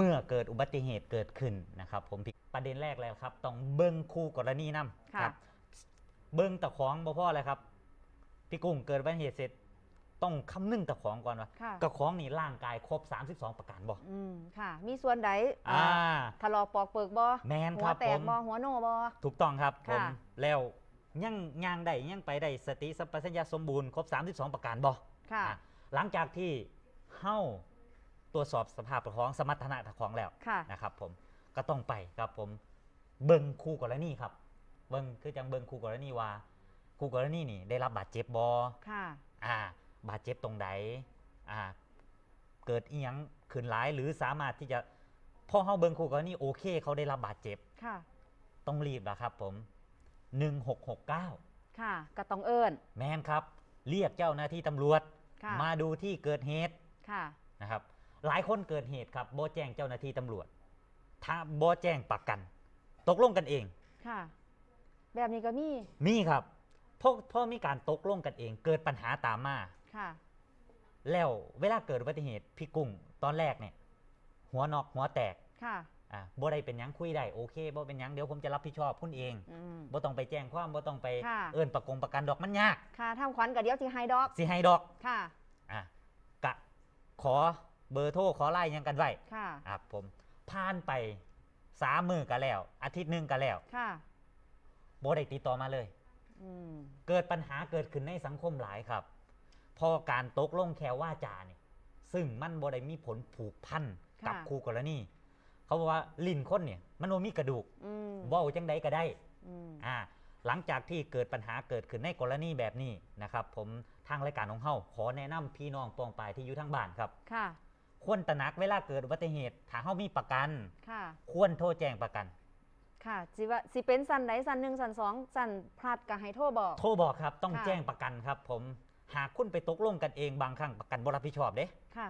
เมื่อเกิดอุบัติเหตุเกิดขึ้นนะครับผมประเด็นแรกเลยครับ ต้องเบิ้งคู่กรณีนำค่ะครับ เบิ้งตะของบ่พ่อเลยครับ พี่กุ้งเกิดอุบัติเหตุเสร็จ ต้องคำนึงตะของก่อนว่าค่ะกระของนี่ร่างกายครบ 32 ประการบ่อืมค่ะ มีส่วนใดอ่าถลอกปอกเปิกบ่แมนหัควรับแตผกมบ่หัวโนบ่ถูกต้องครับผมค่ะแล้วยังย่างได้ยังไปได้สติสัมปชัญญะสมบูรณ์ครบ 32 ประการบ่ค่ะอะหลังจากที่เฮ้า ตรวจสอบสภาพของสมรรถนะของแล้วค่ะ นะครับผมก็ต้องไปครับผมเบิ้งคู่กรณีครับ เบิ้งคือจังเบิ้งคู่กรณีว่าคู่กรณีนี่ได้รับบาดเจ็บบอค่ะ อ่า บาดเจ็บตรงใดอ่า เกิดอีหยังขึ้นหลายหรือสามารถที่จะพอเฮาเบิ้งคู่กรณีโอเค เขาได้รับบาดเจ็บ ค่ะ ต้องรีบนะครับผม 1669 ค่ะก็ต้องเอิ้น แมนครับ เรียกเจ้าหน้าที่ตำรวจ ค่ะ มาดูที่เกิดเหตุค่ะ นะครับ หลายคนเกิดเหตุครับโบแจ้งเจ้าหน้าที่ตำรวจถ้าโบแจ้งประกัน ตกลงกันเองค่ะ แบบนี้ก็มีมีครับเพราะเพราะมีการตกลงกันเองเกิดปัญหาตามมาค่ะ แล้วเวลาเกิดอุบัติเหตุพี่กุ้งตอนแรกเนี่ย หัวนอกหัวแตกค่ะอ่าบ่ได้เป็นหยังคุยได้โอเคบ่เป็นหยังเดี๋ยวผมจะรับผิดชอบคุณเองอืมบ่ต้องไปแจ้งความบ่ต้องไปค่ะเอิ้นประกงประกันดอกมันยาก ค่ะทำขวัญกับเดี๋ยวสิให้ดอกสิให้ดอกค่ะอะกะขอ เบอร์โทรขอไล่ยังกันไว้ค่ะครับผมผ่านไปสามมือกันแล้ว อาทิตย์หนึ่งกันแล้วค่ะบ่ได้ติดต่อมาเลยอืมเกิดปัญหาเกิดขึ้นในสังคมหลายครับ พอการตกลงแค่ว่าจาเนี่ยซึ่งมันบ่ได้มีผลผูกพันกับคู่กรณีเขาบอกว่าลิ้นคนเนี่ยมันบ่มีกระดูกอืมเว้าจังใดก็ได้อืมอ่าหลังจากที่เกิดปัญหาเกิดขึ้นในกรณีแบบนี้นะครับ ผมทางรายการของเฮาขอแนะนำพี่น้องปองปายที่อยู่ทางบ้านครับค่ะ ควรตระหนักเวลาเกิดอุบัติเหตุถ้าเฮามีประกัน ค่ะ ควรโทรแจ้งประกัน ค่ะสิว่าสิเป็นสันใดสันหนึ่งสันสองสันพลัดก็ให้โทรบอก โทรบอกครับต้องค่ะ แจ้งประกันครับ ผมหากคุณไปตกลงกันเองบางครั้งประกันบรับผิดชอบเด้ ค่ะ